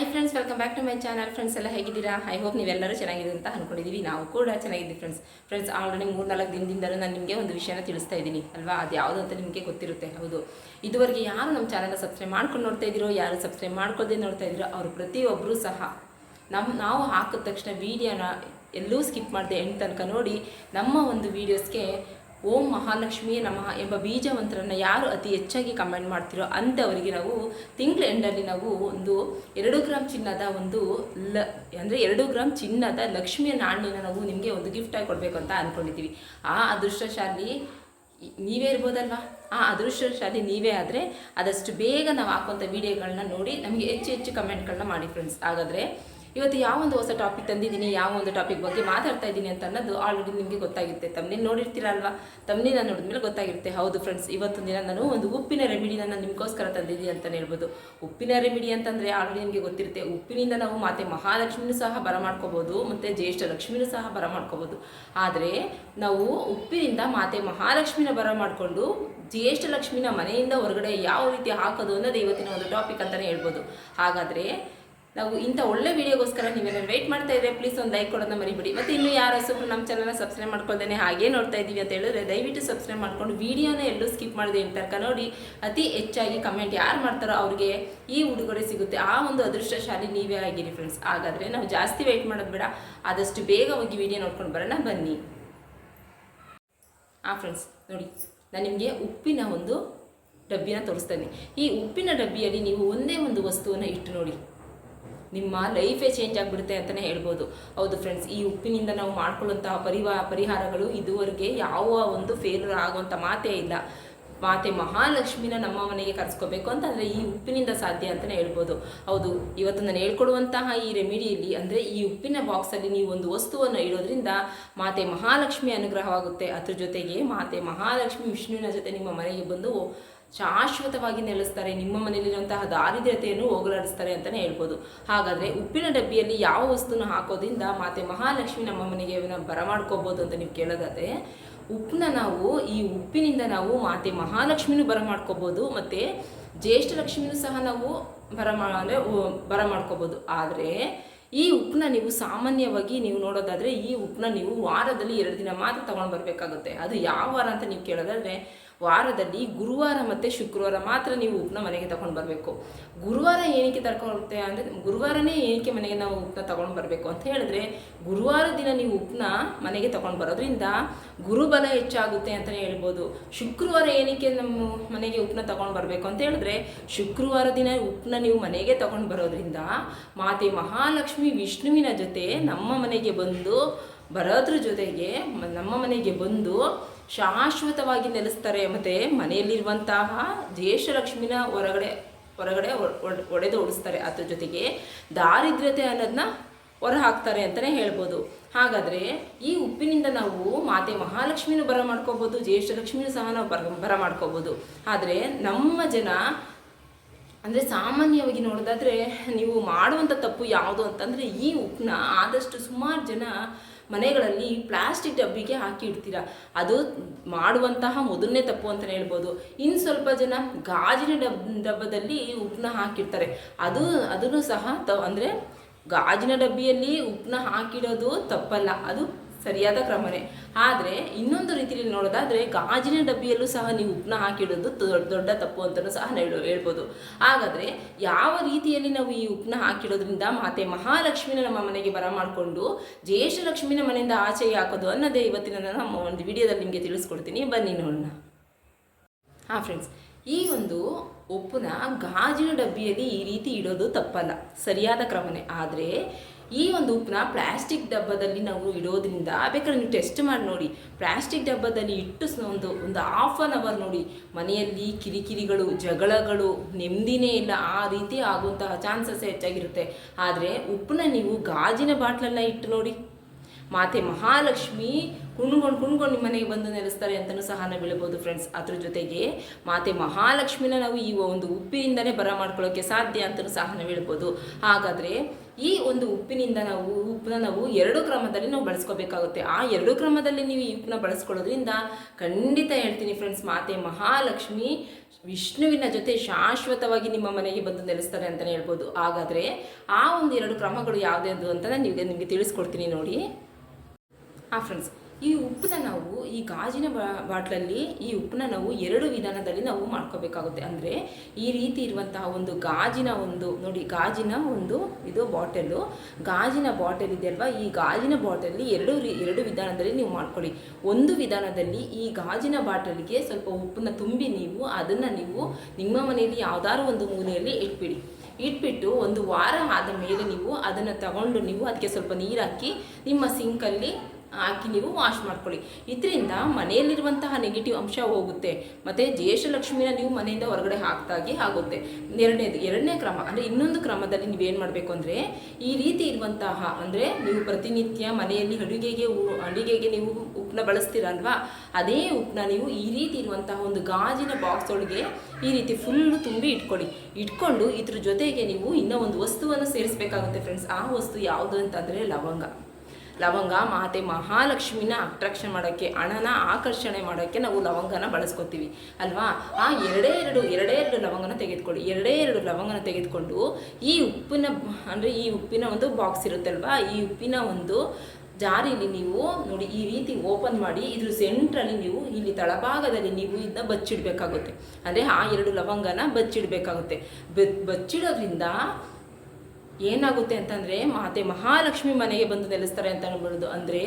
Hi friends welcome back to my channel friends ಎಲ್ಲ ಹೇಗಿದ್ದೀರಾ? I hope ನೀವೆಲ್ಲರೂ ಚೆನ್ನಾಗಿದೆ ಅಂತ ಅಂದ್ಕೊಂಡಿದ್ದೀವಿ ನಾವು ಕೂಡ ಚೆನ್ನಾಗಿದ್ದೀವಿ ಫ್ರೆಂಡ್ಸ್ ಫ್ರೆಂಡ್ಸ್ ಆಲ್ರೆಡಿ ಮೂರು ನಾಲ್ಕು ದಿನದಿಂದಲೂ ನಾನು ನಿಮಗೆ ಒಂದು ವಿಷಯನ ತಿಳಿಸ್ತಾ ಇದ್ದೀನಿ. ಅಲ್ವಾ? ಅದು ಯಾವುದು ಅಂತ ನಿಮಗೆ ಗೊತ್ತಿರುತ್ತೆ. ಹೌದು. ಇದುವರೆಗೆ ಯಾರು ನಮ್ಮ ಚಾನಲ್ನ ಸಬ್ಸ್ಕ್ರೈಬ್ ಮಾಡ್ಕೊಂಡು ನೋಡ್ತಾ ಇದ್ದೀರೋ, ಯಾರು ಸಬ್ಸ್ಕ್ರೈಬ್ ಮಾಡ್ಕೋದೇ ನೋಡ್ತಾ ಇದ್ದೀರೋ, ಅವರು ಪ್ರತಿಯೊಬ್ಬರೂ ಸಹ ನಮ್ಮ ನಾವು ಹಾಕಿದ ತಕ್ಷಣ ವೀಡಿಯೋನ ಎಲ್ಲೂ ಸ್ಕಿಪ್ ಮಾಡಿದೆ ಎಂಟು ತನಕ ನೋಡಿ ನಮ್ಮ ಒಂದು ವೀಡಿಯೋಸ್ಗೆ ಓಂ ಮಹಾಲಕ್ಷ್ಮಿಯೇ ನಮಃ ಎಂಬ ಬೀಜಮಂತ್ರನ ಯಾರು ಅತಿ ಹೆಚ್ಚಾಗಿ ಕಮೆಂಟ್ ಮಾಡ್ತಿರೋ ಅಂಥವರಿಗೆ ನಾವು ತಿಂಗಳ ಎಂಡಲ್ಲಿ ನಾವು ಒಂದು ಎರಡು ಗ್ರಾಮ್ ಚಿನ್ನದ ಒಂದು ಲ, ಅಂದರೆ ಎರಡು ಗ್ರಾಮ್ ಚಿನ್ನದ ಲಕ್ಷ್ಮಿಯ ನಾಣ್ಯನ ನಾವು ನಿಮಗೆ ಒಂದು ಗಿಫ್ಟಾಗಿ ಕೊಡಬೇಕು ಅಂತ ಅಂದ್ಕೊಂಡಿದ್ದೀವಿ ಆ ಅದೃಷ್ಟಶಾಲಿ ನೀವೇ ಇರ್ಬೋದಲ್ವಾ? ಆ ಅದೃಷ್ಟಶಾಲಿ ನೀವೇ ಆದರೆ ಆದಷ್ಟು ಬೇಗ ನಾವು ಹಾಕುವಂಥ ವಿಡಿಯೋಗಳನ್ನ ನೋಡಿ ನಮಗೆ ಹೆಚ್ಚು ಹೆಚ್ಚು ಕಮೆಂಟ್ಗಳನ್ನ ಮಾಡಿ ಫ್ರೆಂಡ್ಸ್ ಹಾಗಾದರೆ ಇವತ್ತು ಯಾವ ಒಂದು ಹೊಸ ಟಾಪಿಕ್ ತಂದಿದ್ದೀನಿ, ಯಾವ ಒಂದು ಟಾಪಿಕ್ ಬಗ್ಗೆ ಮಾತಾಡ್ತಾ ಇದ್ದೀನಿ ಅಂತ ಅನ್ನೋದು ಆಲ್ರೆಡಿ ನಿಮಗೆ ಗೊತ್ತಾಗಿರುತ್ತೆ. ತಮ್ಮನೇನು ನೋಡಿರ್ತೀರಲ್ವಾ? ತಮ್ಮನೇನ ನೋಡಿದ್ಮೇಲೆ ಗೊತ್ತಾಗಿರುತ್ತೆ. ಹೌದು ಫ್ರೆಂಡ್ಸ್ ಇವತ್ತು ದಿನ ನಾನು ಒಂದು ಉಪ್ಪಿನ ರೆಮಿಡಿನ ನಾನು ನಿಮಗೋಸ್ಕರ ತಂದಿದ್ದೀನಿ ಅಂತಲೇ ಹೇಳ್ಬೋದು. ಉಪ್ಪಿನ ರೆಮಿಡಿ ಅಂತಂದರೆ ಆಲ್ರೆಡಿ ನಿಮಗೆ ಗೊತ್ತಿರುತ್ತೆ. ಉಪ್ಪಿನಿಂದ ನಾವು ಮಾತೆ ಮಹಾಲಕ್ಷ್ಮಿನೂ ಸಹ ಬರಮಾಡ್ಕೋಬೋದು ಮತ್ತು ಜ್ಯೇಷ್ಠ ಲಕ್ಷ್ಮಿನೂ ಸಹ ಬರಮಾಡ್ಕೋಬೋದು ಆದರೆ ನಾವು ಉಪ್ಪಿನಿಂದ ಮಾತೆ ಮಹಾಲಕ್ಷ್ಮಿನ ಬರ ಮಾಡಿಕೊಂಡು ಜ್ಯೇಷ್ಠ ಲಕ್ಷ್ಮಿನ ಮನೆಯಿಂದ ಹೊರಗಡೆ ಯಾವ ರೀತಿ ಹಾಕೋದು ಅನ್ನೋದು ಇವತ್ತಿನ ಒಂದು ಟಾಪಿಕ್ ಅಂತಲೇ ಹೇಳ್ಬೋದು. ಹಾಗಾದರೆ ನಾವು ಇಂಥ ಒಳ್ಳೆ ವಿಡಿಯೋಗೋಸ್ಕರ ನೀವೇನೋ ವೆಯ್ಟ್ ಮಾಡ್ತಾ ಇದ್ರೆ ಪ್ಲೀಸ್ ಒಂದು ಲೈಕ್ ಕೊಡೋದನ್ನ ಮರಿಬಿಡಿ. ಮತ್ತು ಇನ್ನು ಯಾರು ಹೊಸಬ್ರು ನಮ್ಮ ಚಾನಲ್ನ ಸಬ್ಸ್ಕ್ರೈಬ್ ಮಾಡ್ಕೊಳ್ದೇನೆ ಹಾಗೆ ನೋಡ್ತಾ ಇದ್ದೀವಿ ಅಂತ ಹೇಳಿದ್ರೆ ದಯವಿಟ್ಟು ಸಬ್ಸ್ಕ್ರೈಬ್ ಮಾಡ್ಕೊಂಡು ವಿಡಿಯೋನ ಎಲ್ಲೂ ಸ್ಕಿಪ್ ಮಾಡಿದೆ ಇಂಟರ್ಕ ನೋಡಿ ಅತಿ ಹೆಚ್ಚಾಗಿ ಕಮೆಂಟ್ ಯಾರು ಮಾಡ್ತಾರೋ ಅವ್ರಿಗೆ ಈ ಉಡುಗೊರೆ ಸಿಗುತ್ತೆ. ಆ ಒಂದು ಅದೃಷ್ಟಶಾಲಿ ನೀವೇ ಆಗಿರಿ ಫ್ರೆಂಡ್ಸ್ ಹಾಗಾದರೆ ನಾವು ಜಾಸ್ತಿ ವೆಯ್ಟ್ ಮಾಡೋದು ಬೇಡ. ಆದಷ್ಟು ಬೇಗ ಹೋಗಿ ವಿಡಿಯೋ ನೋಡ್ಕೊಂಡು ಬರೋಣ. ಬನ್ನಿ. ಹಾಂ ಫ್ರೆಂಡ್ಸ್ ನೋಡಿ, ನಾನು ನಿಮಗೆ ಉಪ್ಪಿನ ಒಂದು ಡಬ್ಬಿನ ತೋರಿಸ್ತೇನೆ. ಈ ಉಪ್ಪಿನ ಡಬ್ಬಿಯಲ್ಲಿ ನೀವು ಒಂದೇ ಒಂದು ವಸ್ತುವನ್ನು ಇಟ್ಟು ನೋಡಿ. ನಿಮ್ಮ ಲೈಫೇ ಚೇಂಜ್ ಆಗಿಬಿಡುತ್ತೆ ಅಂತಲೇ ಹೇಳ್ಬೋದು. ಹೌದು ಫ್ರೆಂಡ್ಸ್ ಈ ಉಪ್ಪಿನಿಂದ ನಾವು ಮಾಡ್ಕೊಳ್ಳುವಂತಹ ಪರಿವಾ, ಪರಿಹಾರಗಳು ಇದುವರೆಗೆ ಯಾವ ಒಂದು ಫೇಲ್ಯೂರ್ ಆಗುವಂಥ ಮಾತೇ ಇಲ್ಲ. ಮಾತೆ ಮಹಾಲಕ್ಷ್ಮಿನ ನಮ್ಮ ಮನೆಗೆ ಕರೆಸ್ಕೋಬೇಕು ಅಂತಂದರೆ ಈ ಉಪ್ಪಿನಿಂದ ಸಾಧ್ಯ ಅಂತಲೇ ಹೇಳ್ಬೋದು. ಹೌದು, ಇವತ್ತು ನಾನು ಹೇಳ್ಕೊಡುವಂತಹ ಈ ರೆಮಿಡಿಯಲ್ಲಿ ಅಂದರೆ ಈ ಉಪ್ಪಿನ ಬಾಕ್ಸಲ್ಲಿ ನೀವು ಒಂದು ವಸ್ತುವನ್ನು ಇಡೋದ್ರಿಂದ ಮಾತೆ ಮಹಾಲಕ್ಷ್ಮಿ ಅನುಗ್ರಹವಾಗುತ್ತೆ. ಅದ್ರ ಜೊತೆಗೆ ಮಾತೆ ಮಹಾಲಕ್ಷ್ಮಿ ವಿಷ್ಣುವಿನ ಜೊತೆ ನಿಮ್ಮ ಮನೆಗೆ ಬಂದು ಶಾಶ್ವತವಾಗಿ ನೆಲೆಸ್ತಾರೆ, ನಿಮ್ಮ ಮನೆಯಲ್ಲಿರುವಂತಹ ದಾರಿದ್ರ್ಯತೆಯನ್ನು ಹೋಗಲಾಡಿಸ್ತಾರೆ ಅಂತಲೇ ಹೇಳ್ಬೋದು. ಹಾಗಾದರೆ ಉಪ್ಪಿನ ಡಬ್ಬಿಯಲ್ಲಿ ಯಾವ ವಸ್ತುನ ಹಾಕೋದ್ರಿಂದ ಮಾತೆ ಮಹಾಲಕ್ಷ್ಮಿ ನಮ್ಮ ಮನೆಗೆ ಬರಮಾಡ್ಕೋಬೋದು ಅಂತ ನೀವು ಕೇಳೋದಾದರೆ ಉಪ್ಪನ್ನ ನಾವು, ಈ ಉಪ್ಪಿನಿಂದ ನಾವು ಮಾತೆ ಮಹಾಲಕ್ಷ್ಮಿನೂ ಬರಮಾಡ್ಕೋಬೋದು, ಮತ್ತು ಜ್ಯೇಷ್ಠ ಲಕ್ಷ್ಮಿನೂ ಸಹ ನಾವು ಬರ ಅಂದರೆ ಬರ ಮಾಡ್ಕೋಬೋದು ಆದರೆ ಈ ಉಪ್ಪನ್ನ ನೀವು ಸಾಮಾನ್ಯವಾಗಿ ನೀವು ನೋಡೋದಾದರೆ, ಈ ಉಪ್ಪನ್ನ ನೀವು ವಾರದಲ್ಲಿ ಎರಡು ದಿನ ಮಾತ್ರ ತೊಗೊಂಡು ಬರಬೇಕಾಗುತ್ತೆ. ಅದು ಯಾವ ವಾರ ಅಂತ ನೀವು ಕೇಳೋದಾದರೆ ವಾರದಲ್ಲಿ ಗುರುವಾರ ಮತ್ತು ಶುಕ್ರವಾರ ಮಾತ್ರ ನೀವು ಉಪ್ಪನ್ನ ಮನೆಗೆ ತಗೊಂಡು ಬರಬೇಕು. ಗುರುವಾರ ಏನಕ್ಕೆ ಹೋಗುತ್ತೆ ಅಂದರೆ, ಗುರುವಾರನೇ ಏನಕ್ಕೆ ಮನೆಗೆ ನಾವು ಉಪ್ಪನ್ನ ತಗೊಂಡು ಬರಬೇಕು ಅಂತ ಹೇಳಿದ್ರೆ, ಗುರುವಾರ ದಿನ ನೀವು ಉಪ್ಪನ್ನ ಮನೆಗೆ ತಗೊಂಡು ಬರೋದ್ರಿಂದ ಗುರುಬಲ ಹೆಚ್ಚಾಗುತ್ತೆ ಅಂತಲೇ ಹೇಳ್ಬೋದು. ಶುಕ್ರವಾರ ಏನಕ್ಕೆ ನಮ್ಮ ಮನೆಗೆ ಉಪ್ಪನ್ನ ತಗೊಂಡು ಬರಬೇಕು ಅಂತ ಹೇಳಿದ್ರೆ, ಶುಕ್ರವಾರ ದಿನ ಉಪ್ಪನ್ನ ನೀವು ಮನೆಗೆ ತಗೊಂಡು ಬರೋದ್ರಿಂದ ಮಾತೆ ಮಹಾಲಕ್ಷ್ಮಿ ವಿಷ್ಣುವಿನ ಜೊತೆ ನಮ್ಮ ಮನೆಗೆ ಬಂದು, ಬರೋದ್ರ ಜೊತೆಗೆ ನಮ್ಮ ಮನೆಗೆ ಬಂದು ಶಾಶ್ವತವಾಗಿ ನೆಲೆಸ್ತಾರೆ ಮತ್ತು ಮನೆಯಲ್ಲಿರುವಂತಹ ಲಕ್ಷ್ಮಿನ ಹೊರಗಡೆ ಹೊರಗಡೆ ಒಡ್- ಒಡೆದು ಓಡಿಸ್ತಾರೆ. ಅದ್ರ ಜೊತೆಗೆ ದಾರಿದ್ರ್ಯತೆ ಅನ್ನೋದನ್ನ ಹೊರ ಹಾಕ್ತಾರೆ ಅಂತಲೇ ಹೇಳ್ಬೋದು. ಹಾಗಾದರೆ ಈ ಉಪ್ಪಿನಿಂದ ನಾವು ಮಾತೆ ಮಹಾಲಕ್ಷ್ಮಿನೂ ಬರ ಮಾಡ್ಕೋಬೋದು ಜ್ಯೇಷ್ಠ ಲಕ್ಷ್ಮಿನೂ ಸಹ ನಾವು ಬರ ಬರ ಮಾಡ್ಕೋಬೋದು. ಆದರೆ ನಮ್ಮ ಜನ ಅಂದರೆ ಸಾಮಾನ್ಯವಾಗಿ ನೋಡೋದಾದರೆ ನೀವು ಮಾಡುವಂಥ ತಪ್ಪು ಯಾವುದು ಅಂತಂದರೆ ಈ ಉಪ್ಪನ್ನ ಆದಷ್ಟು ಸುಮಾರು ಜನ ಮನೆಗಳಲ್ಲಿ ಪ್ಲಾಸ್ಟಿಕ್ ಡಬ್ಬಿಗೆ ಹಾಕಿ ಇಡ್ತೀರಾ. ಅದು ಮಾಡುವಂತಹ ಮೊದಲನೇ ತಪ್ಪು ಅಂತಲೇ ಹೇಳ್ಬೋದು. ಇನ್ನು ಸ್ವಲ್ಪ ಜನ ಗಾಜಿನ ಡಬ್, ಡಬ್ಬದಲ್ಲಿ ಉಪ್ಪನ್ನ ಹಾಕಿಡ್ತಾರೆ. ಅದು, ಅದನ್ನು ಸಹ ತ, ಅಂದರೆ ಗಾಜಿನ ಡಬ್ಬಿಯಲ್ಲಿ ಉಪ್ಪನ್ನ ಹಾಕಿಡೋದು ತಪ್ಪಲ್ಲ. ಅದು ಸರಿಯಾದ ಕ್ರಮನೇ. ಆದರೆ ಇನ್ನೊಂದು ರೀತಿಯಲ್ಲಿ ನೋಡೋದಾದರೆ ಗಾಜಿನ ಡಬ್ಬಿಯಲ್ಲೂ ಸಹ ನೀವು ಉಪ್ಪನ್ನ ಹಾಕಿಡೋದು ದೊಡ್ಡ ದೊಡ್ಡ ತಪ್ಪು ಅಂತಲೂ ಸಹ ಹೇಳೋ ಹೇಳ್ಬೋದು. ಹಾಗಾದರೆ ಯಾವ ರೀತಿಯಲ್ಲಿ ನಾವು ಈ ಉಪ್ಪನ್ನ ಹಾಕಿಡೋದ್ರಿಂದ ಮಾತೆ ಮಹಾಲಕ್ಷ್ಮಿನ ನಮ್ಮ ಮನೆಗೆ ಬರ ಮಾಡಿಕೊಂಡು ಮನೆಯಿಂದ ಆಚೆಗೆ ಹಾಕೋದು ಅನ್ನೋದೇ ಇವತ್ತಿನ ನಮ್ಮ ಒಂದು ವಿಡಿಯೋದಲ್ಲಿ ನಿಮಗೆ ತಿಳಿಸ್ಕೊಡ್ತೀನಿ. ಬನ್ನಿ ನೋಡೋಣ. ಹಾಂ ಫ್ರೆಂಡ್ಸ್ ಈ ಒಂದು ಉಪ್ಪನ್ನ ಗಾಜಿನ ಡಬ್ಬಿಯಲ್ಲಿ ಈ ರೀತಿ ಇಡೋದು ತಪ್ಪಲ್ಲ, ಸರಿಯಾದ ಕ್ರಮನೇ. ಆದರೆ ಈ ಒಂದು ಉಪ್ಪನ್ನ ಪ್ಲಾಸ್ಟಿಕ್ ಡಬ್ಬದಲ್ಲಿ ನಾವು ಇಡೋದ್ರಿಂದ, ಬೇಕಾದ್ರೆ ನೀವು ಟೆಸ್ಟ್ ಮಾಡಿ ನೋಡಿ. ಪ್ಲಾಸ್ಟಿಕ್ ಡಬ್ಬದಲ್ಲಿ ಇಟ್ಟು ಒಂದು ಒಂದು ಹಾಫ್ ಆನ್ ಅವರ್ ನೋಡಿ. ಮನೆಯಲ್ಲಿ ಕಿರಿಕಿರಿಗಳು, ಜಗಳಗಳು, ನೆಮ್ಮದಿನೇ ಇಲ್ಲ, ಆ ರೀತಿ ಆಗುವಂತಹ ಚಾನ್ಸಸ್ ಹೆಚ್ಚಾಗಿರುತ್ತೆ. ಆದರೆ ಉಪ್ಪನ್ನ ನೀವು ಗಾಜಿನ ಬಾಟ್ಲನ್ನ ಇಟ್ಟು ನೋಡಿ. ಮಾತೆ ಮಹಾಲಕ್ಷ್ಮಿ ಕುಣ್ಕೊಂಡು ಕುಣ್ಕೊಂಡು ನಿಮ್ಮ ಮನೆಗೆ ಬಂದು ನೆಲೆಸ್ತಾರೆ ಅಂತಲೂ ಸಹ ನಾವು ಹೇಳ್ಬೋದು ಫ್ರೆಂಡ್ಸ್ ಅದ್ರ ಜೊತೆಗೆ ಮಾತೆ ಮಹಾಲಕ್ಷ್ಮಿನ ನಾವು ಈ ಒಂದು ಉಪ್ಪಿನಿಂದನೇ ಬರ ಮಾಡ್ಕೊಳ್ಳೋಕ್ಕೆ ಸಾಧ್ಯ ಅಂತಲೂ ಸಹ ನಾವು ಹೇಳ್ಬೋದು. ಹಾಗಾದರೆ ಈ ಒಂದು ಉಪ್ಪಿನಿಂದ ನಾವು, ಉಪ್ಪನ್ನ ನಾವು ಎರಡು ಕ್ರಮದಲ್ಲಿ ನಾವು ಬಳಸ್ಕೋಬೇಕಾಗುತ್ತೆ. ಆ ಎರಡು ಕ್ರಮದಲ್ಲಿ ನೀವು ಈ ಉಪ್ಪನ್ನ ಬಳಸ್ಕೊಳ್ಳೋದ್ರಿಂದ ಖಂಡಿತ ಹೇಳ್ತೀನಿ ಫ್ರೆಂಡ್ಸ್ ಮಾತೆ ಮಹಾಲಕ್ಷ್ಮಿ ವಿಷ್ಣುವಿನ ಜೊತೆ ಶಾಶ್ವತವಾಗಿ ನಿಮ್ಮ ಮನೆಗೆ ಬಂದು ನೆಲೆಸ್ತಾರೆ ಅಂತಲೇ ಹೇಳ್ಬೋದು. ಹಾಗಾದರೆ ಆ ಒಂದು ಎರಡು ಕ್ರಮಗಳು ಯಾವುದ್ಯಾವುದು ಅಂತ ನಾನು ನಿಮಗೆ ನಿಮಗೆ ತಿಳಿಸ್ಕೊಡ್ತೀನಿ ನೋಡಿ. ಹಾಂ ಫ್ರೆಂಡ್ಸ್ ಈ ಉಪ್ಪನ್ನ ನಾವು ಈ ಗಾಜಿನ ಬಾಟ್ಲಲ್ಲಿ ಈ ಉಪ್ಪನ್ನ ನಾವು ಎರಡು ವಿಧಾನದಲ್ಲಿ ನಾವು ಮಾಡ್ಕೋಬೇಕಾಗುತ್ತೆ. ಅಂದರೆ ಈ ರೀತಿ ಇರುವಂತಹ ಒಂದು ಗಾಜಿನ ಒಂದು, ನೋಡಿ ಗಾಜಿನ ಒಂದು ಇದು ಬಾಟಲು. ಗಾಜಿನ ಬಾಟಲ್ ಇದೆಯಲ್ವಾ ಈ ಗಾಜಿನ ಬಾಟಲ್ಲಿ ಎರಡು ಎರಡು ವಿಧಾನದಲ್ಲಿ ನೀವು ಮಾಡ್ಕೊಳ್ಳಿ. ಒಂದು ವಿಧಾನದಲ್ಲಿ ಈ ಗಾಜಿನ ಬಾಟಲಿಗೆ ಸ್ವಲ್ಪ ಉಪ್ಪನ್ನ ತುಂಬಿ ನೀವು ಅದನ್ನು ನೀವು ನಿಮ್ಮ ಮನೆಯಲ್ಲಿ ಯಾವ್ದಾದ್ರು ಒಂದು ಮೂಲೆಯಲ್ಲಿ ಇಟ್ಬಿಡಿ. ಇಟ್ಬಿಟ್ಟು ಒಂದು ವಾರ ಆದ ಮೇಲೆ ನೀವು ಅದನ್ನು ತಗೊಂಡು ನೀವು ಅದಕ್ಕೆ ಸ್ವಲ್ಪ ನೀರು ಹಾಕಿ ನಿಮ್ಮ ಸಿಂಕಲ್ಲಿ ಹಾಕಿ ನೀವು ವಾಶ್ ಮಾಡ್ಕೊಳ್ಳಿ. ಇದರಿಂದ ಮನೆಯಲ್ಲಿರುವಂತಹ ನೆಗೆಟಿವ್ ಅಂಶ ಹೋಗುತ್ತೆ. ಮತ್ತು ಜೇಷಲಕ್ಷ್ಮಿನ ನೀವು ಮನೆಯಿಂದ ಹೊರಗಡೆ ಹಾಕ್ದಾಗೆ ಆಗುತ್ತೆ. ಎರಡನೇದು, ಎರಡನೇ ಕ್ರಮ, ಅಂದರೆ ಇನ್ನೊಂದು ಕ್ರಮದಲ್ಲಿ ನೀವೇನು ಮಾಡಬೇಕು ಅಂದರೆ, ಈ ರೀತಿ ಇರುವಂತಹ, ಅಂದರೆ ನೀವು ಪ್ರತಿನಿತ್ಯ ಮನೆಯಲ್ಲಿ ಅಡುಗೆಗೆ ಅಡುಗೆಗೆ ನೀವು ಉಪ್ಪನ್ನ ಬಳಸ್ತೀರಲ್ವಾ? ಅದೇ ಉಪ್ಪನ್ನ ನೀವು ಈ ರೀತಿ ಇರುವಂತಹ ಒಂದು ಗಾಜಿನ ಬಾಕ್ಸ್ ಒಳಗೆ ಈ ರೀತಿ ಫುಲ್ಲು ತುಂಬಿ ಇಟ್ಕೊಳ್ಳಿ. ಇಟ್ಕೊಂಡು ಇದ್ರ ಜೊತೆಗೆ ನೀವು ಇನ್ನೂ ಒಂದು ವಸ್ತುವನ್ನು ಸೇರಿಸಬೇಕಾಗುತ್ತೆ ಫ್ರೆಂಡ್ಸ್ ಆ ವಸ್ತು ಯಾವುದು ಅಂತಂದರೆ ಲವಂಗ. ಲವಂಗ ಮಾತೆ ಮಹಾಲಕ್ಷ್ಮಿನ ಅಟ್ರಾಕ್ಷನ್ ಮಾಡೋಕ್ಕೆ ಹಣನ ಆಕರ್ಷಣೆ ಮಾಡೋಕ್ಕೆ ನಾವು ಲವಂಗನ ಬಳಸ್ಕೊತೀವಿ. ಅಲ್ವಾ? ಆ ಎರಡೇ ಎರಡು ಎರಡೇ ಎರಡು ಲವಂಗನ ತೆಗೆದುಕೊಳ್ಳಿ. ಎರಡೇ ಎರಡು ಲವಂಗನ ತೆಗೆದುಕೊಂಡು ಈ ಉಪ್ಪಿನ, ಅಂದರೆ ಈ ಉಪ್ಪಿನ ಒಂದು ಬಾಕ್ಸ್ ಇರುತ್ತಲ್ವಾ ಈ ಉಪ್ಪಿನ ಒಂದು ಜಾರಿಲಿ ನೀವು ನೋಡಿ, ಈ ರೀತಿ ಓಪನ್ ಮಾಡಿ ಇದ್ರ ಸೆಂಟ್ರಲ್ಲಿ ನೀವು ಇಲ್ಲಿ ತಳಭಾಗದಲ್ಲಿ ನೀವು ಇದನ್ನ ಬಚ್ಚಿಡಬೇಕಾಗುತ್ತೆ. ಅಂದರೆ ಆ ಎರಡು ಲವಂಗನ ಬಚ್ಚಿಡಬೇಕಾಗುತ್ತೆ. ಬಚ್ಚಿಡೋದ್ರಿಂದ ಏನಾಗುತ್ತೆ ಅಂತಂದರೆ, ಮಾತೆ ಮಹಾಲಕ್ಷ್ಮಿ ಮನೆಗೆ ಬಂದು ನೆಲೆಸ್ತಾರೆ ಅಂತ ಅನ್ಬಿಡೋದು ಅಂದರೆ,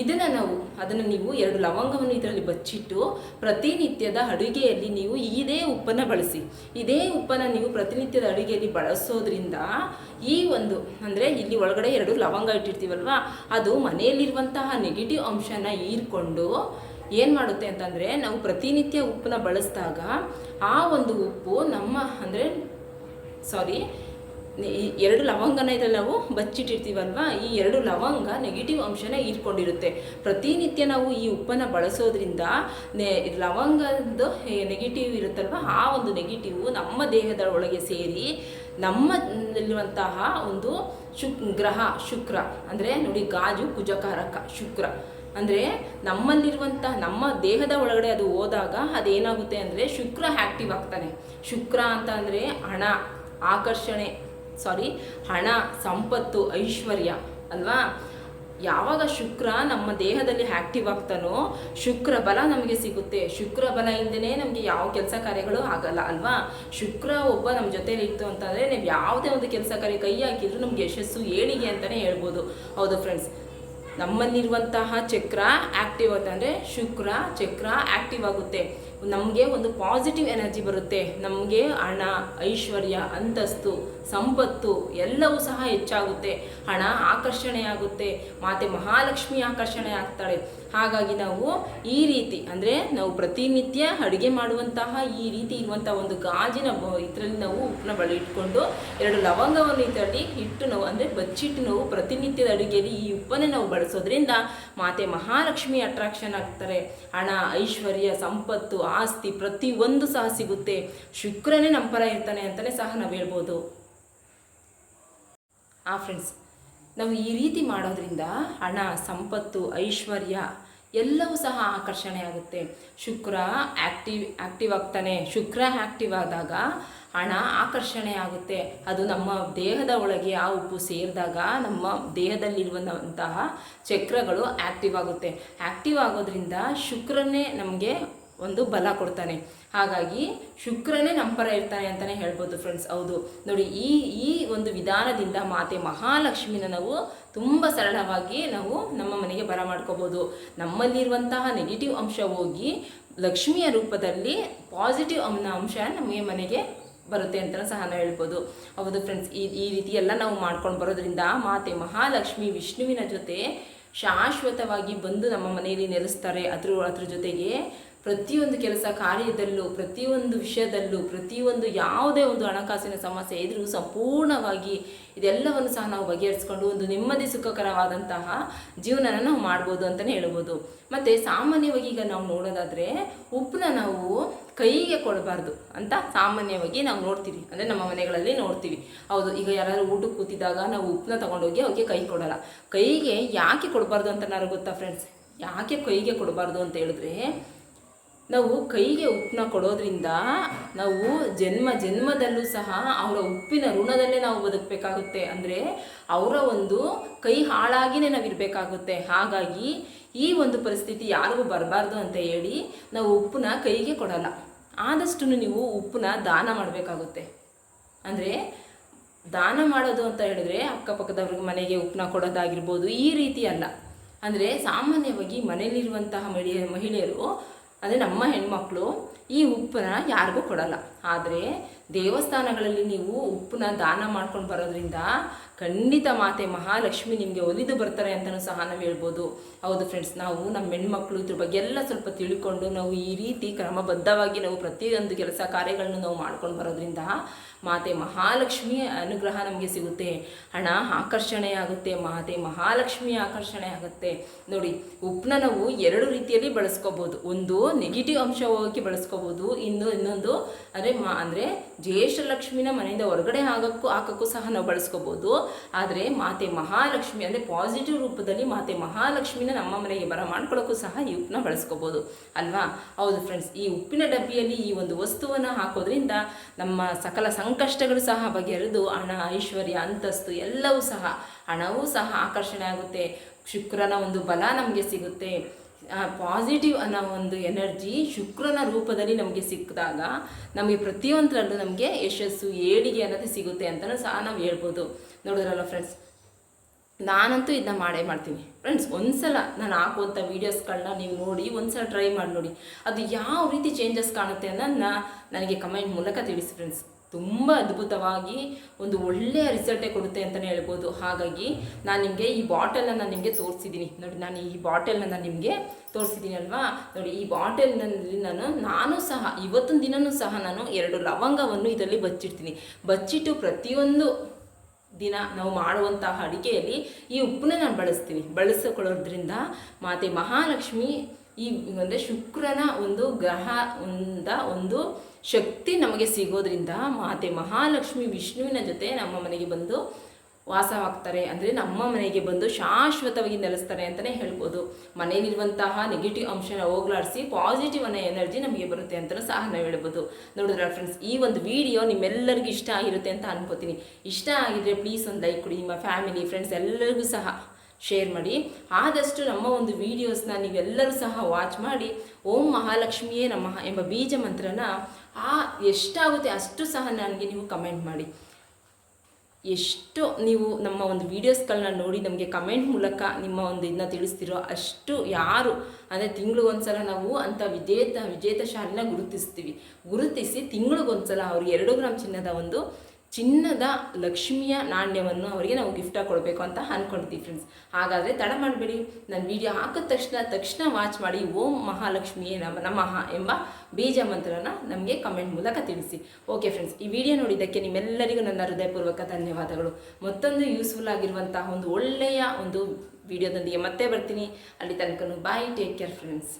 ಇದನ್ನು ನಾವು, ಅದನ್ನು ನೀವು ಎರಡು ಲವಂಗವನ್ನು ಇದರಲ್ಲಿ ಬಚ್ಚಿಟ್ಟು ಪ್ರತಿನಿತ್ಯದ ಅಡುಗೆಯಲ್ಲಿ ನೀವು ಇದೇ ಉಪ್ಪನ್ನು ಬಳಸಿ. ಇದೇ ಉಪ್ಪನ್ನು ನೀವು ಪ್ರತಿನಿತ್ಯದ ಅಡುಗೆಯಲ್ಲಿ ಬಳಸೋದ್ರಿಂದ ಈ ಒಂದು, ಅಂದರೆ ಇಲ್ಲಿ ಒಳಗಡೆ ಎರಡು ಲವಂಗ ಇಟ್ಟಿರ್ತೀವಲ್ವಾ, ಅದು ಮನೆಯಲ್ಲಿರುವಂತಹ ನೆಗೆಟಿವ್ ಅಂಶನ ಹೀರ್ಕೊಂಡು ಏನು ಮಾಡುತ್ತೆ ಅಂತಂದರೆ, ನಾವು ಪ್ರತಿನಿತ್ಯ ಉಪ್ಪನ್ನ ಬಳಸಿದಾಗ ಆ ಒಂದು ಉಪ್ಪು ನಮ್ಮ, ಅಂದರೆ ಸಾರಿ ಎರಡು ಲವಂಗನ ಇದೆಲ್ಲ ನಾವು ಬಚ್ಚಿಟ್ಟಿರ್ತೀವಲ್ವ? ಈ ಎರಡು ಲವಂಗ ನೆಗೆಟಿವ್ ಅಂಶನ ಹೀರ್ಕೊಂಡಿರುತ್ತೆ. ಪ್ರತಿನಿತ್ಯ ನಾವು ಈ ಉಪ್ಪನ್ನು ಬಳಸೋದ್ರಿಂದ ನೆ ಲವಂಗದ ನೆಗೆಟಿವ್ ಇರುತ್ತಲ್ವ? ಆ ಒಂದು ನೆಗೆಟಿವ್ ನಮ್ಮ ದೇಹದ ಒಳಗೆ ಸೇರಿ ನಮ್ಮಲ್ಲಿರುವಂತಹ ಒಂದು ಶುಕ್, ಗ್ರಹ, ಶುಕ್ರ, ಅಂದರೆ ನೋಡಿ ಗಾಜು, ಕುಜಕಾರಕ, ಶುಕ್ರ. ಅಂದರೆ ನಮ್ಮಲ್ಲಿರುವಂತಹ, ನಮ್ಮ ದೇಹದ ಒಳಗಡೆ ಅದು ಹೋದಾಗ ಅದೇನಾಗುತ್ತೆ ಅಂದರೆ ಶುಕ್ರ ಆ್ಯಕ್ಟಿವ್ ಆಗ್ತಾನೆ. ಶುಕ್ರ ಅಂತ ಅಂದರೆ ಹಣ, ಆಕರ್ಷಣೆ ಸಾರಿ ಹಣ, ಸಂಪತ್ತು, ಐಶ್ವರ್ಯ, ಅಲ್ವಾ? ಯಾವಾಗ ಶುಕ್ರ ನಮ್ಮ ದೇಹದಲ್ಲಿ ಆ್ಯಕ್ಟಿವ್ ಆಗ್ತಾನೋ, ಶುಕ್ರ ಬಲ ನಮಗೆ ಸಿಗುತ್ತೆ. ಶುಕ್ರ ಬಲ ಇಂದನೇ ನಮಗೆ ಯಾವ ಕೆಲಸ ಕಾರ್ಯಗಳು ಆಗಲ್ಲ, ಅಲ್ವಾ? ಶುಕ್ರ ಒಬ್ಬ ನಮ್ಮ ಜೊತೆಲಿ ಇತ್ತು ಅಂತಂದರೆ ನೀವು ಯಾವುದೇ ಒಂದು ಕೆಲಸ ಕಾರ್ಯ ಕೈ ಹಾಕಿದ್ರು ನಮಗೆ ಯಶಸ್ಸು ಏಳಿಗೆ ಅಂತಲೇ ಹೇಳ್ಬೋದು. ಹೌದು ಫ್ರೆಂಡ್ಸ್ ನಮ್ಮಲ್ಲಿರುವಂತಹ ಚಕ್ರ ಆ್ಯಕ್ಟಿವ್ ಅಂತಂದರೆ ಶುಕ್ರ, ಚಕ್ರ ಆ್ಯಕ್ಟಿವ್ ಆಗುತ್ತೆ. ನಮಗೆ ಒಂದು ಪಾಸಿಟಿವ್ ಎನರ್ಜಿ ಬರುತ್ತೆ. ನಮಗೆ ಹಣ, ಐಶ್ವರ್ಯ, ಅಂತಸ್ತು, ಸಂಪತ್ತು ಎಲ್ಲವೂ ಸಹ ಹೆಚ್ಚಾಗುತ್ತೆ. ಹಣ ಆಕರ್ಷಣೆ ಆಗುತ್ತೆ. ಮಾತೆ ಮಹಾಲಕ್ಷ್ಮಿ ಆಕರ್ಷಣೆ ಆಗ್ತಾಳೆ. ಹಾಗಾಗಿ ನಾವು ಈ ರೀತಿ, ಅಂದರೆ ನಾವು ಪ್ರತಿನಿತ್ಯ ಅಡುಗೆ ಮಾಡುವಂತಹ ಈ ರೀತಿ ಇರುವಂಥ ಒಂದು ಗಾಜಿನ ಇದರಲ್ಲಿ ನಾವು ಉಪ್ಪನ್ನ ಬಳಿ ಇಟ್ಕೊಂಡು ಎರಡು ಲವಂಗವನ್ನು ಇದರಲ್ಲಿ ಇಟ್ಟು ನಾವು, ಅಂದರೆ ಬಚ್ಚಿಟ್ಟು ನಾವು ಪ್ರತಿನಿತ್ಯದ ಅಡುಗೆಯಲ್ಲಿ ಈ ಉಪ್ಪನ್ನೇ ನಾವು ಬಳಸೋದ್ರಿಂದ ಮಾತೆ ಮಹಾಲಕ್ಷ್ಮಿ ಅಟ್ರಾಕ್ಷನ್ ಆಗ್ತಾರೆ. ಹಣ, ಐಶ್ವರ್ಯ, ಸಂಪತ್ತು ಆಸ್ತಿ ಪ್ರತಿಯೊಂದು ಸಹ ಸಿಗುತ್ತೆ. ಶುಕ್ರನೇ ನಮ್ಮ ಪರ ಇರ್ತಾನೆ ಅಂತಲೇ ಸಹ ನಾವು ಹೇಳ್ಬೋದು. ಆ ಫ್ರೆಂಡ್ಸ್ ನಾವು ಈ ರೀತಿ ಮಾಡೋದ್ರಿಂದ ಹಣ, ಸಂಪತ್ತು, ಐಶ್ವರ್ಯ ಎಲ್ಲವೂ ಸಹ ಆಕರ್ಷಣೆ ಆಗುತ್ತೆ. ಶುಕ್ರ ಆ್ಯಕ್ಟಿವ್ ಆ್ಯಕ್ಟಿವ್ ಆಗ್ತಾನೆ. ಶುಕ್ರ ಆ್ಯಕ್ಟಿವ್ ಆದಾಗ ಹಣ ಆಕರ್ಷಣೆ ಆಗುತ್ತೆ. ಅದು ನಮ್ಮ ದೇಹದ ಒಳಗೆ ಆ ಉಪ್ಪು ಸೇರಿದಾಗ ನಮ್ಮ ದೇಹದಲ್ಲಿರುವಂತಹ ಚಕ್ರಗಳು ಆ್ಯಕ್ಟಿವ್ ಆಗುತ್ತೆ. ಆ್ಯಕ್ಟಿವ್ ಆಗೋದ್ರಿಂದ ಶುಕ್ರನೇ ನಮಗೆ ಒಂದು ಬಲ ಕೊಡ್ತಾನೆ. ಹಾಗಾಗಿ ಶುಕ್ರನೇ ನಮ್ಮ ಇರ್ತಾನೆ ಅಂತಲೇ ಹೇಳ್ಬೋದು ಫ್ರೆಂಡ್ಸ್ ಹೌದು. ನೋಡಿ, ಈ ಈ ಒಂದು ವಿಧಾನದಿಂದ ಮಾತೆ ಮಹಾಲಕ್ಷ್ಮಿನ ನಾವು ತುಂಬ ಸರಳವಾಗಿ ನಾವು ನಮ್ಮ ಮನೆಗೆ ಬರ ಮಾಡ್ಕೋಬೋದು. ನಮ್ಮಲ್ಲಿರುವಂತಹ ನೆಗೆಟಿವ್ ಅಂಶ ಹೋಗಿ ಲಕ್ಷ್ಮಿಯ ರೂಪದಲ್ಲಿ ಪಾಸಿಟಿವ್ ಅಂಶ ನಮಗೆ ಮನೆಗೆ ಬರುತ್ತೆ ಅಂತ ಸಹ ನಾವು ಹೇಳ್ಬೋದು. ಹೌದು ಫ್ರೆಂಡ್ಸ್ ಈ ಈ ರೀತಿ ಎಲ್ಲ ನಾವು ಮಾಡ್ಕೊಂಡು ಬರೋದ್ರಿಂದ ಮಾತೆ ಮಹಾಲಕ್ಷ್ಮಿ ವಿಷ್ಣುವಿನ ಜೊತೆ ಶಾಶ್ವತವಾಗಿ ಬಂದು ನಮ್ಮ ಮನೆಯಲ್ಲಿ ನೆಲೆಸ್ತಾರೆ. ಅದ್ರ ಅದ್ರ ಜೊತೆಗೆ ಪ್ರತಿಯೊಂದು ಕೆಲಸ ಕಾರ್ಯದಲ್ಲೂ, ಪ್ರತಿಯೊಂದು ವಿಷಯದಲ್ಲೂ, ಪ್ರತಿಯೊಂದು ಯಾವುದೇ ಒಂದು ಹಣಕಾಸಿನ ಸಮಸ್ಯೆ ಇದ್ರೂ ಸಂಪೂರ್ಣವಾಗಿ ಇದೆಲ್ಲವನ್ನು ಸಹ ನಾವು ಬಗೆಹರಿಸ್ಕೊಂಡು ಒಂದು ನೆಮ್ಮದಿ ಸುಖಕರವಾದಂತಹ ಜೀವನನ ನಾವು ಮಾಡ್ಬೋದು ಅಂತಲೇ ಹೇಳ್ಬೋದು. ಮತ್ತು ಸಾಮಾನ್ಯವಾಗಿ ಈಗ ನಾವು ನೋಡೋದಾದರೆ ಉಪ್ಪನ್ನ ನಾವು ಕೈಗೆ ಕೊಡಬಾರ್ದು ಅಂತ ಸಾಮಾನ್ಯವಾಗಿ ನಾವು ನೋಡ್ತೀವಿ. ಅಂದರೆ ನಮ್ಮ ಮನೆಗಳಲ್ಲಿ ನೋಡ್ತೀವಿ. ಹೌದು, ಈಗ ಯಾರಾದರೂ ಊಟಕ್ಕೆ ಕೂತಿದಾಗ ನಾವು ಉಪ್ಪನ್ನ ತೊಗೊಂಡೋಗಿ ಅವ್ರಿಗೆ ಕೈ ಕೊಡೋಲ್ಲ. ಕೈಗೆ ಯಾಕೆ ಕೊಡಬಾರ್ದು ಅಂತ ನನಗೆ ಗೊತ್ತಾ ಫ್ರೆಂಡ್ಸ್ ಯಾಕೆ ಕೈಗೆ ಕೊಡಬಾರ್ದು ಅಂತ ಹೇಳಿದ್ರೆ ನಾವು ಕೈಗೆ ಉಪ್ಪನ್ನ ಕೊಡೋದ್ರಿಂದ ನಾವು ಜನ್ಮ ಜನ್ಮದಲ್ಲೂ ಸಹ ಅವರ ಉಪ್ಪಿನ ಋಣದಲ್ಲೇ ನಾವು ಬದುಕಬೇಕಾಗುತ್ತೆ. ಅಂದರೆ ಅವರ ಒಂದು ಕೈ ಹಾಳಾಗಿನೇ ನಾವು ಇರಬೇಕಾಗುತ್ತೆ. ಹಾಗಾಗಿ ಈ ಒಂದು ಪರಿಸ್ಥಿತಿ ಯಾರಿಗೂ ಬರಬಾರ್ದು ಅಂತ ಹೇಳಿ ನಾವು ಉಪ್ಪನ್ನ ಕೈಗೆ ಕೊಡಲ್ಲ. ಆದಷ್ಟು ನೀವು ಉಪ್ಪನ್ನ ದಾನ ಮಾಡಬೇಕಾಗುತ್ತೆ. ಅಂದರೆ ದಾನ ಮಾಡೋದು ಅಂತ ಹೇಳಿದ್ರೆ ಅಕ್ಕಪಕ್ಕದವ್ರಿಗೆ ಮನೆಗೆ ಉಪ್ಪನ್ನ ಕೊಡೋದಾಗಿರ್ಬೋದು ಈ ರೀತಿ ಅಲ್ಲ. ಅಂದರೆ ಸಾಮಾನ್ಯವಾಗಿ ಮನೆಯಲ್ಲಿರುವಂತಹ ಮಹಿಳೆಯ ಮಹಿಳೆಯರು ಅಂದರೆ ನಮ್ಮ ಹೆಣ್ಮಕ್ಳು ಈ ಉಪ್ಪನ್ನ ಯಾರಿಗೂ ಕೊಡಲ್ಲ. ಆದರೆ ದೇವಸ್ಥಾನಗಳಲ್ಲಿ ನೀವು ಉಪ್ಪನ್ನ ದಾನ ಮಾಡ್ಕೊಂಡು ಬರೋದ್ರಿಂದ ಖಂಡಿತ ಮಾತೆ ಮಹಾಲಕ್ಷ್ಮಿ ನಿಮಗೆ ಒಲಿದು ಬರ್ತಾರೆ ಅಂತಲೂ ಸಹ ನಾವು ಹೇಳ್ಬೋದು. ಹೌದು ಫ್ರೆಂಡ್ಸ್ ನಾವು ನಮ್ಮ ಹೆಣ್ಮಕ್ಳು ಇದ್ರ ಬಗ್ಗೆ ಎಲ್ಲ ಸ್ವಲ್ಪ ತಿಳ್ಕೊಂಡು ನಾವು ಈ ರೀತಿ ಕ್ರಮಬದ್ಧವಾಗಿ ನಾವು ಪ್ರತಿಯೊಂದು ಕೆಲಸ ಕಾರ್ಯಗಳನ್ನು ನಾವು ಮಾಡ್ಕೊಂಡು ಬರೋದ್ರಿಂದ ಮಾತೆ ಮಹಾಲಕ್ಷ್ಮಿಯ ಅನುಗ್ರಹ ನಮಗೆ ಸಿಗುತ್ತೆ. ಹಣ ಆಕರ್ಷಣೆ ಆಗುತ್ತೆ, ಮಾತೆ ಮಹಾಲಕ್ಷ್ಮಿ ಆಕರ್ಷಣೆ ಆಗುತ್ತೆ. ನೋಡಿ, ಉಪ್ಪನ್ನ ನಾವು ಎರಡು ರೀತಿಯಲ್ಲಿ ಬಳಸ್ಕೋಬೋದು. ಒಂದು ನೆಗೆಟಿವ್ ಅಂಶವಾಗಿ ಬಳಸ್ಕೋಬೋದು, ಇನ್ನು ಇನ್ನೊಂದು ಅಂದರೆ ಮಾ ಅಂದರೆ ಜ್ಯೇಷ್ಠಲಕ್ಷ್ಮಿನ ಮನೆಯಿಂದ ಹೊರಗಡೆ ಆಗೋಕ್ಕೂ ಹಾಕೋಕ್ಕೂ ಸಹ ನಾವು ಬಳಸ್ಕೋಬೋದು. ಆದರೆ ಮಾತೆ ಮಹಾಲಕ್ಷ್ಮಿ, ಅಂದರೆ ಪಾಸಿಟಿವ್ ರೂಪದಲ್ಲಿ ಮಾತೆ ಮಹಾಲಕ್ಷ್ಮಿನ ನಮ್ಮ ಮನೆಗೆ ಬರ ಮಾಡ್ಕೊಳ್ಳೋಕ್ಕೂ ಸಹ ಈ ಉಪ್ಪನ್ನ ಬಳಸ್ಕೋಬೋದು. ಅಲ್ವಾ? ಹೌದು ಫ್ರೆಂಡ್ಸ್ ಈ ಉಪ್ಪಿನ ಡಬ್ಬಿಯಲ್ಲಿ ಈ ಒಂದು ವಸ್ತುವನ್ನು ಹಾಕೋದ್ರಿಂದ ನಮ್ಮ ಸಕಲ ಸಂಕಷ್ಟಗಳು ಸಹ ಬಗೆಹರಿದು ಹಣ, ಐಶ್ವರ್ಯ, ಅಂತಸ್ತು ಎಲ್ಲವೂ ಸಹ ಹಣವೂ ಸಹ ಆಕರ್ಷಣೆ ಆಗುತ್ತೆ. ಶುಕ್ರನ ಒಂದು ಬಲ ನಮಗೆ ಸಿಗುತ್ತೆ. ಪಾಸಿಟಿವ್ ಅನ್ನೋ ಒಂದು ಎನರ್ಜಿ ಶುಕ್ರನ ರೂಪದಲ್ಲಿ ನಮಗೆ ಸಿಕ್ಕಿದಾಗ ನಮಗೆ ಪ್ರತಿಯೊಂದರಲ್ಲೂ ನಮಗೆ ಯಶಸ್ಸು, ಏಳಿಗೆ ಅನ್ನೋದು ಸಿಗುತ್ತೆ ಅಂತಲೂ ಸಹ ನಾವು ಹೇಳ್ಬೋದು. ನೋಡಿದ್ರಲ್ಲ ಫ್ರೆಂಡ್ಸ್ ನಾನಂತೂ ಇದನ್ನ ಮಾಡೇ ಮಾಡ್ತೀನಿ. ಫ್ರೆಂಡ್ಸ್ ಒಂದ್ಸಲ ನಾನು ಹಾಕುವಂಥ ವೀಡಿಯೋಸ್ಗಳನ್ನ ನೀವು ನೋಡಿ, ಒಂದ್ಸಲ ಟ್ರೈ ಮಾಡಿ ನೋಡಿ. ಅದು ಯಾವ ರೀತಿ ಚೇಂಜಸ್ ಕಾಣುತ್ತೆ ಅನ್ನೋದನ್ನ ನನಗೆ ಕಮೆಂಟ್ ಮೂಲಕ ತಿಳಿಸಿ ಫ್ರೆಂಡ್ಸ್ ತುಂಬ ಅದ್ಭುತವಾಗಿ ಒಂದು ಒಳ್ಳೆಯ ರಿಸಲ್ಟೇ ಕೊಡುತ್ತೆ ಅಂತಲೇ ಹೇಳ್ಬೋದು. ಹಾಗಾಗಿ ನಾನು ನಿಮಗೆ ಈ ಬಾಟಲನ್ನು ನಾನು ನಿಮಗೆ ತೋರಿಸಿದ್ದೀನಿ ನೋಡಿ, ನಾನು ಈ ಬಾಟಲನ್ನು ನಾನು ನಿಮಗೆ ತೋರಿಸಿದ್ದೀನಿ ಅಲ್ವಾ? ನೋಡಿ, ಈ ಬಾಟಲ್ನಲ್ಲಿ ನಾನು ನಾನು ಸಹ ಇವತ್ತೊಂದು ದಿನವೂ ಸಹ ನಾನು ಎರಡು ಲವಂಗವನ್ನು ಇದರಲ್ಲಿ ಬಚ್ಚಿಡ್ತೀನಿ. ಬಚ್ಚಿಟ್ಟು ಪ್ರತಿಯೊಂದು ದಿನ ನಾವು ಮಾಡುವಂತಹ ಅಡುಗೆಯಲ್ಲಿ ಈ ಉಪ್ಪನ್ನ ನಾನು ಬಳಸ್ತೀನಿ. ಬಳಸಿಕೊಳ್ಳೋದ್ರಿಂದ ಮಾತೆ ಮಹಾಲಕ್ಷ್ಮಿ ಈ, ಅಂದರೆ ಶುಕ್ರನ ಒಂದು ಗ್ರಹದಿಂದ ಒಂದು ಶಕ್ತಿ ನಮಗೆ ಸಿಗೋದ್ರಿಂದ ಮಾತೆ ಮಹಾಲಕ್ಷ್ಮಿ ವಿಷ್ಣುವಿನ ಜೊತೆ ನಮ್ಮ ಮನೆಗೆ ಬಂದು ವಾಸವಾಗ್ತಾರೆ ಅಂದರೆ ನಮ್ಮ ಮನೆಗೆ ಬಂದು ಶಾಶ್ವತವಾಗಿ ನೆಲೆಸ್ತಾರೆ ಅಂತಲೇ ಹೇಳ್ಬೋದು. ಮನೆಯಲ್ಲಿರುವಂತಹ ನೆಗೆಟಿವ್ ಅಂಶನ ಹೋಗ್ಲಾಡಿಸಿ ಪಾಸಿಟಿವ್ ಅನ್ನೋ ಎನರ್ಜಿ ನಮಗೆ ಬರುತ್ತೆ ಅಂತಲೂ ಸಹ ನಾವು ಹೇಳ್ಬೋದು. ನೋಡಿದ್ರೆ ಫ್ರೆಂಡ್ಸ್ ಈ ಒಂದು ವಿಡಿಯೋ ನಿಮ್ಮೆಲ್ಲರಿಗೂ ಇಷ್ಟ ಆಗಿರುತ್ತೆ ಅಂತ ಅನ್ಕೋತೀನಿ. ಇಷ್ಟ ಆಗಿದ್ರೆ ಪ್ಲೀಸ್ ಒಂದು ಲೈಕ್ ಕೊಡಿ. ನಿಮ್ಮ ಫ್ಯಾಮಿಲಿ ಫ್ರೆಂಡ್ಸ್ ಎಲ್ಲರಿಗೂ ಸಹ ಶೇರ್ ಮಾಡಿ. ಆದಷ್ಟು ನಮ್ಮ ಒಂದು ವೀಡಿಯೋಸ್ನ ನೀವೆಲ್ಲರೂ ಸಹ ವಾಚ್ ಮಾಡಿ. ಓಂ ಮಹಾಲಕ್ಷ್ಮಿಯೇ ನಮಃ ಎಂಬ ಬೀಜ ಮಂತ್ರನ ಆ ಎಷ್ಟಾಗುತ್ತೆ ಅಷ್ಟು ಸಹ ನನಗೆ ನೀವು ಕಮೆಂಟ್ ಮಾಡಿ. ಎಷ್ಟು ನೀವು ನಮ್ಮ ಒಂದು ವೀಡಿಯೋಸ್ಗಳನ್ನ ನೋಡಿ ನಮಗೆ ಕಮೆಂಟ್ ಮೂಲಕ ನಿಮ್ಮ ಒಂದು ಇದನ್ನ ತಿಳಿಸ್ತಿರೋ ಅಷ್ಟು ಯಾರು, ಅಂದರೆ ತಿಂಗಳಿಗೊಂದ್ಸಲ ನಾವು ಅಂಥ ವಿಜೇತ ವಿಜೇತ ಶಾಲೆನ ಗುರುತಿಸ್ತೀವಿ. ಗುರುತಿಸಿ ತಿಂಗಳಿಗೊಂದ್ಸಲ ಅವ್ರಿಗೆ ಎರಡು ಗ್ರಾಮ್ ಚಿನ್ನದ ಒಂದು ಚಿನ್ನದ ಲಕ್ಷ್ಮಿಯ ನಾಣ್ಯವನ್ನು ಅವರಿಗೆ ನಾವು ಗಿಫ್ಟಾಗಿ ಕೊಡಬೇಕು ಅಂತ ಅಂದ್ಕೊಳ್ತೀವಿ ಫ್ರೆಂಡ್ಸ್ ಹಾಗಾದರೆ ತಡ ಮಾಡಬೇಡಿ. ನನ್ನ ವಿಡಿಯೋ ಹಾಕಿದ ತಕ್ಷಣ ತಕ್ಷಣ ವಾಚ್ ಮಾಡಿ, ಓಂ ಮಹಾಲಕ್ಷ್ಮಿಯೇ ನಮ, ನಮಃ ಎಂಬ ಬೀಜ ಮಂತ್ರನ ನಮಗೆ ಕಮೆಂಟ್ ಮೂಲಕ ತಿಳಿಸಿ. ಓಕೆ ಫ್ರೆಂಡ್ಸ್ ಈ ವಿಡಿಯೋ ನೋಡಿದ್ದಕ್ಕೆ ನಿಮ್ಮೆಲ್ಲರಿಗೂ ನನ್ನ ಹೃದಯಪೂರ್ವಕ ಧನ್ಯವಾದಗಳು. ಮತ್ತೊಂದು ಯೂಸ್ಫುಲ್ ಆಗಿರುವಂತಹ ಒಂದು ಒಳ್ಳೆಯ ಒಂದು ವಿಡಿಯೋದೊಂದಿಗೆ ಮತ್ತೆ ಬರ್ತೀನಿ. ಅಲ್ಲಿ ತನಕ ಬಾಯ್ ಟೇಕ್ ಕೇರ್ ಫ್ರೆಂಡ್ಸ್